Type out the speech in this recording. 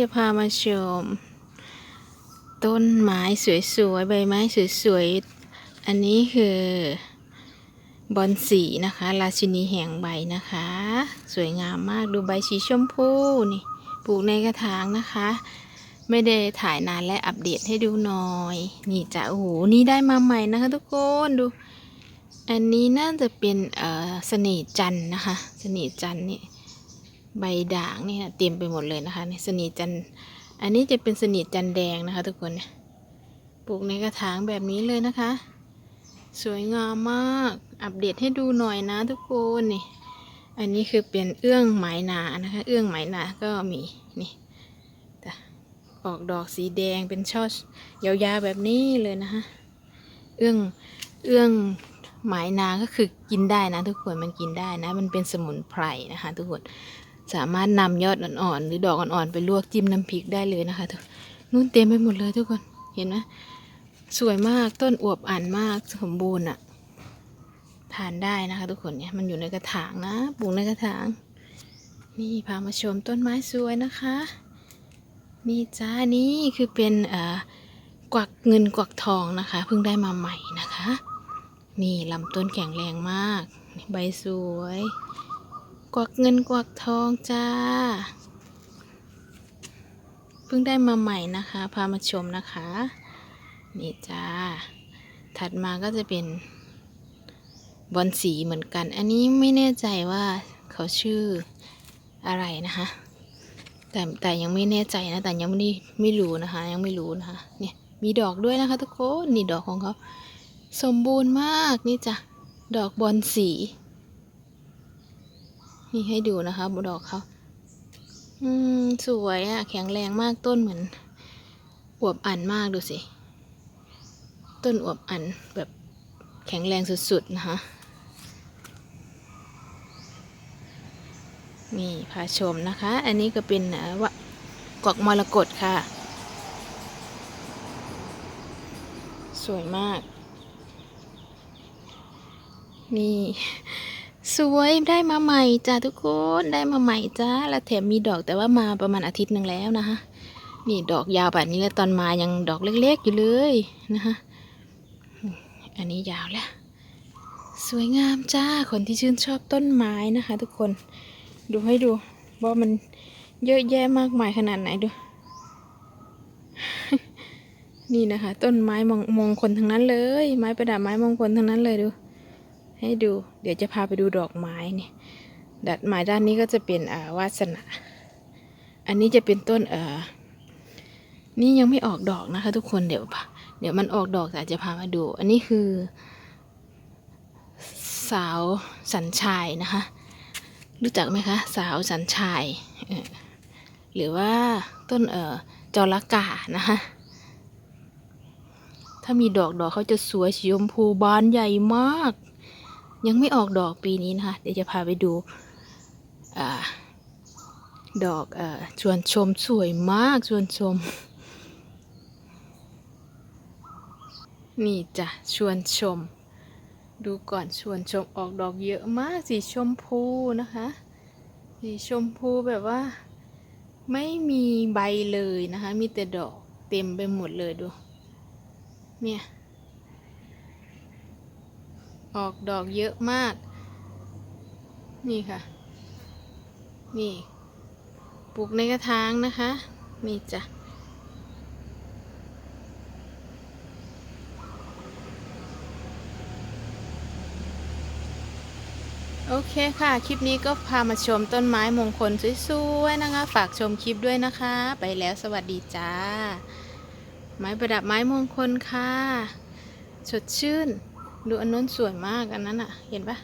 จะพามาชม ต้นไม้สวยๆ ใบไม้สวยๆ อันนี้คือบอนสีนะคะ ราชินีแห่งใบนะคะ สวยงามมากดูใบสีชมพูนี่ปลูกในกระถางนะคะ ไม่ได้ถ่ายนานและอัปเดตให้ดูหน่อย นี่จ้ะโอ้โหนี่ได้มาใหม่นะคะ ทุกคนดู อันนี้น่าจะเป็นเอ่อเสน่ห์จันนะคะ เสน่ห์จันนี่ ใบด่างนี่นะเต็มไปหมดเลยนะคะในสนิทจันอันนี้จะเป็นสนิทจันแดงนะคะ ทุกคนปลูกในกระถางแบบนี้เลยนะคะ สวยงามมากอัปเดตให้ดูหน่อยนะ ทุกคนนี่อันนี้คือเป็นเอื้องไหมนานะคะ เอื้องไหมนาก็มีนี่ออกดอกสีแดงเป็นช่อยาวๆแบบนี้เลยนะคะเอื้องเอื้องไหมนาก็คือกินได้นะ ทุกคนมันกินได้นะ มันเป็นสมุนไพรนะคะ ทุกคน สามารถนำยอดอ่อนๆหรือดอกอ่อนๆไปลวกจิ้มน้ำพริกได้เลยนะคะทุกนู่นเต็มไปหมดเลยทุกคนเห็นไหมสวยมากต้นอวบอ่านมากสมบูรณ์อะทานได้นะคะทุกคนเนี่ยมันอยู่ในกระถางนะปลูกในกระถาง นี่พามาชมต้นไม้สวยนะคะ นี่จ้านี่คือเป็นเอ่อกวักเงินกวักทองนะคะเพิ่งได้มาใหม่นะคะ นี่ลำต้นแข็งแรงมาก ใบสวย กวักเงินกวักทองจ้า เพิ่งได้มาใหม่นะคะ พามาชมนะคะ นี่จ้า ถัดมาก็จะเป็นบอลสีเหมือนกัน อันนี้ไม่แน่ใจว่าเขาชื่ออะไรนะคะ แต่แต่ยังไม่แน่ใจนะ แต่ยังไม่ได้ไม่รู้นะคะ ยังไม่รู้นะคะ เนี่ยมีดอกด้วยนะคะทุกคน นี่ดอกของเขา สมบูรณ์มากนี่จ้ะ ดอกบอลสี นี่ให้ดูนะคะบดอกเขาอืมสวยอะแข็งแรงมากต้นเหมือน อวบอันมากดูสิ ต้นอวบอันแบบแข็งแรงสุดๆนะคะนี่พาชมนะคะ อันนี้ก็เป็นเอ่อวะกอกมรกตค่ะ สวยมาก นี่ สวยได้มาใหม่จ้าทุกคนได้มาใหม่จ้าแล้วแถมมีดอกแต่ว่ามาประมาณอาทิตย์หนึ่งแล้วนะคะนี่ดอกยาวแบบนี้แล้วตอนมายังดอกเล็กๆอยู่เลยนะคะอันนี้ยาวแล้ว สวยงามจ้าคนที่ชื่นชอบต้นไม้นะคะ ทุกคนดูให้ดูว่ามันเยอะแยะมากมายขนาดไหนดู นี่นะคะ ต้นไม้มงมงคลทั้งนั้นเลย ไม้ประดับไม้มงคลทั้งนั้นเลยดู ให้ดู เดี๋ยวจะพาไปดูดอกไม้เนี่ยดัดไม้ด้านนี้ก็จะเป็นอ่าวาสนา อันนี้จะเป็นต้นเอ่อนี่ยังไม่ออกดอกนะคะ ทุกคนเดี๋ยวเดี๋ยวมันออกดอกแต่จะพามาดู อันนี้คือ สาวสันชายนะคะ รู้จักไหมคะ สาวสันชายเออหรือว่าต้นเอ่อจอระกานะคะถ้ามีดอกดอกเขาจะสวยสีชมพูบานใหญ่มาก ยังไม่ออกดอกปีนี้นะคะ เดี๋ยวจะพาไปดูอดอกอชวนชมสวยมากชวนชม นี่จ้ะชวนชม ดูก่อนชวนชมออกดอกเยอะมากสีชมพูนะคะสีชมพูแบบว่า ไม่มีใบเลยนะคะ มีแต่ดอกเต็มไปหมดเลยดู เนี่ย ออกดอกเยอะมาก นี่ค่ะ นี่ปลูกในกระถางนะคะ นี่จ้ะ โอเคค่ะ คลิปนี้ก็พามาชมต้นไม้มงคลสวยๆนะคะ ฝากชมคลิปด้วยนะคะ ไปแล้วสวัสดีจ้า ไม้ประดับไม้มงคลค่ะ สดชื่น ดูอันนู้นสวยมากอันนั้นอะ่ะ เห็นปะ